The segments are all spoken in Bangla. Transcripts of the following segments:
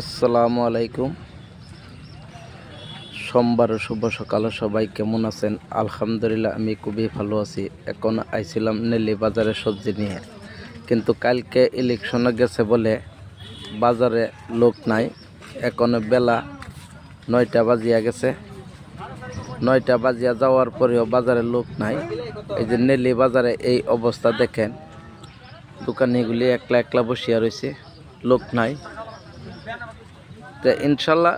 আসসালামু আলাইকুম। সোমবার শুভ সকাল। সবাই কেমন আছেন? আলহামদুলিল্লাহ, আমি খুবই ভালো আছি। এখন আইছিলাম নেলি বাজারে সবজি নিয়ে। কিন্তু কালকে ইলেকশনে গেছে বলে বাজারে লোক নাই। এখন বেলা নয়টা বাজিয়া গেছে। নয়টা বাজিয়া যাওয়ার পরেও বাজারে লোক নাই। এই যে নেলি বাজারে এই অবস্থা দেখেন। দোকানিগুলি একলা একলা বসিয়া রয়েছে। লোক নাই। তো ইনশাল্লাহ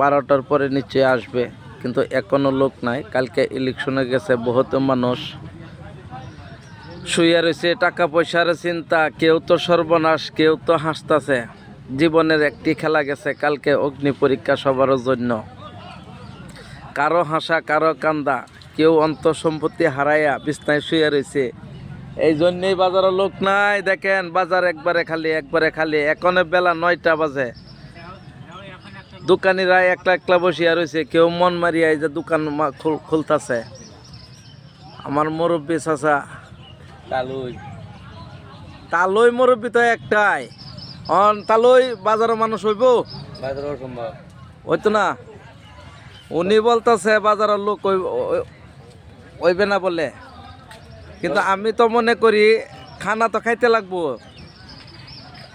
বারোটার পরে নিশ্চয়ই আসবে, কিন্তু এখনও লোক নাই। কালকে ইলেকশনে গেছে বহুত মানুষ। শুয়ে রয়েছে টাকা পয়সার চিন্তা, কেউ তো সর্বনাশ, কেউ তো হাসতাছে। জীবনের একটি খেলা গেছে কালকে অগ্নি পরীক্ষা সবার জন্য। কারও হাসা, কারও কান্দা, কেউ অন্তঃসম্পত্তি হারাইয়া বিছনায় শুয়ে রয়েছে এই জন্যই বাজারে লোক নাই, দেখেন, বাজার একবারে খালি একবারে খালি। এখনও বেলা নয়টা বাজে। দোকানিরা একলা একলা বসিয়া রয়েছে কেউ মন মারিয়া এই যে দোকান মা- খুল- খুলতাছে। আমার মুরব্বী চাচা তালুই। তালই মুরব্বী তো একটাই। অন তালই বাজারের মানুষ হইব? বাজার অসম্ভব হইতো না। উনি বলতেছে বাজারের লোক হইবে না বলে। কিন্তু আমি তো মনে করি খানা তো খাইতে লাগবো।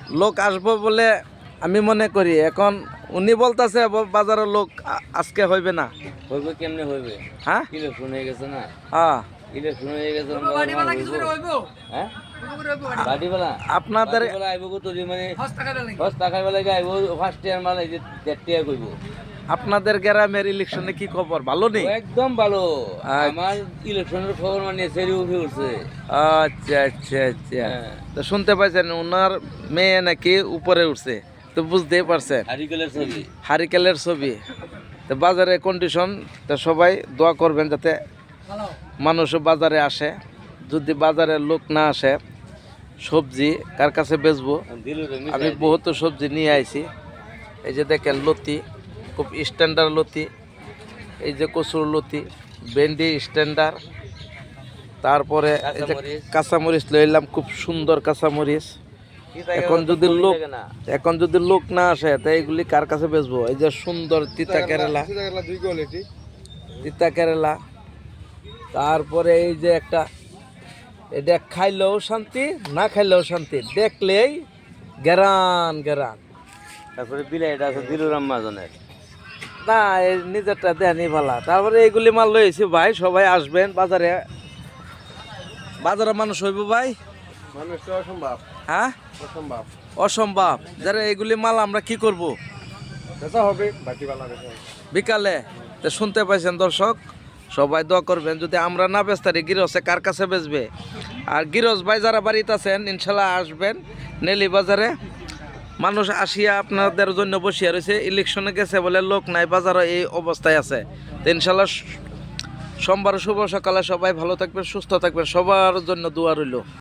লোক আসব বলে আমি মনে করি। এখন উনি বলতেছে বাজারের লোক আজকে হইবে না। হইবে কেমনে হইবে? হ্যাঁ? ইলেকশন হয়ে গেছে না? হ্যাঁ। ইলেকশন হয়ে গেছে হ্যাঁ? আপনাদের আইব কত মানে আপনাদের গ্রামের ইলেকশনে কি খবর? ভালো নেই? একদম ভালো। আচ্ছা। আমার ইলেকশনের খবর মানে সেরি উঠে উঠছে। আচ্ছা আচ্ছা আচ্ছা। হ্যাঁ। তো শুনতে পাইছেন ওনার মেয়ে নাকি উপরে উঠছে। তো বুঝতেই পারছেন। হারিকেলের ছবি। তো বাজারে কন্ডিশন তো সবাই দোয়া করবেন যাতে মানুষ বাজারে আসে। যদি বাজারে লোক না আসে সবজি কার কাছে বেচবো? আমি বহুত সবজি নিয়ে আইছি। এই যে দেখেন লতি খুব স্ট্যান্ডার্ড লতি। এই যে কচুর লতি ভেন্ডি স্ট্যান্ডার্ড তারপরে এই যে। কাঁচামরিচ লইলাম খুব সুন্দর কাঁচামরিচ। এখন যদি লোক এখন যদি লোক না আসে তাই এগুলি কার কাছে বেচবো? এই যে সুন্দর তিতা কেরালা। তিতা কেরালা তারপরে এই যে একটা এটা খাইলেও শান্তি না খাইলেও শান্তি। দেখলেই গেরান গেরান। তারপরে বিলাইটা আছে দিলুরাম মাজনের না এই নিজেরটা দেয়নি ভালা। তারপরে এইগুলি মাল লইছি ভাই সবাই আসবেন বাজারে। বাজারে মানুষ হইব ভাই? মানুষ তো অসম্ভব। হ্যাঁ? অসম্ভব। অসম্ভব। যারা এইগুলি মাল আমরা কি করব? সেটা হবে বাকি বিকালে। তো শুনতে পাইছেন দর্শক? সবাই দোয়া করবেন যদি আমরা না বেচতারি গিরসে কার কাছে বেচবে? আর গিরস ভাই যারা বাড়িতে আছেন ইনশাল্লাহ আসবেন নেলি বাজারে। মানুষ আসিয়া আপনাদের জন্য বসিয়া রয়েছে। ইলেকশনে গেছে বলে লোক নাই বাজারে এই অবস্থায় আছে। তো ইনশাল্লাহ সোমবার শুভ সকালে সবাই ভালো থাকবেন সুস্থ থাকবেন। সবার জন্য দোয়া রইল।